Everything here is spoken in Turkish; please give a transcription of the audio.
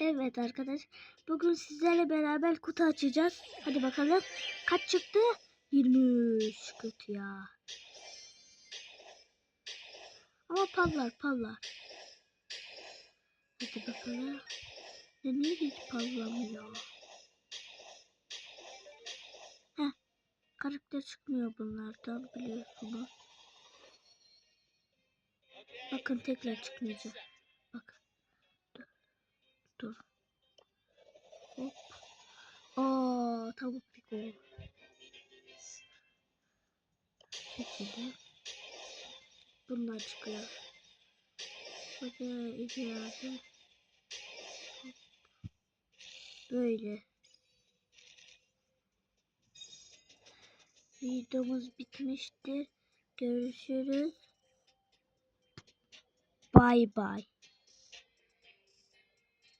Evet arkadaş. Bugün sizlerle beraber kutu açacağız. Hadi bakalım. Kaç çıktı? 23. Kötü ya. Ama pallar pallar. Hadi bakalım. Ya niye hiç pallamıyor? Heh. Karakter çıkmıyor bunlardan biliyorsunuz. Bakın tekrar çıkmayacak. Dur. Hop. Aa, tavuk piko. Şekilde. Bunlar çıkıyor. Hadi iki yardım. Böyle. Videomuz bitmiştir. Görüşürüz. Bay bay.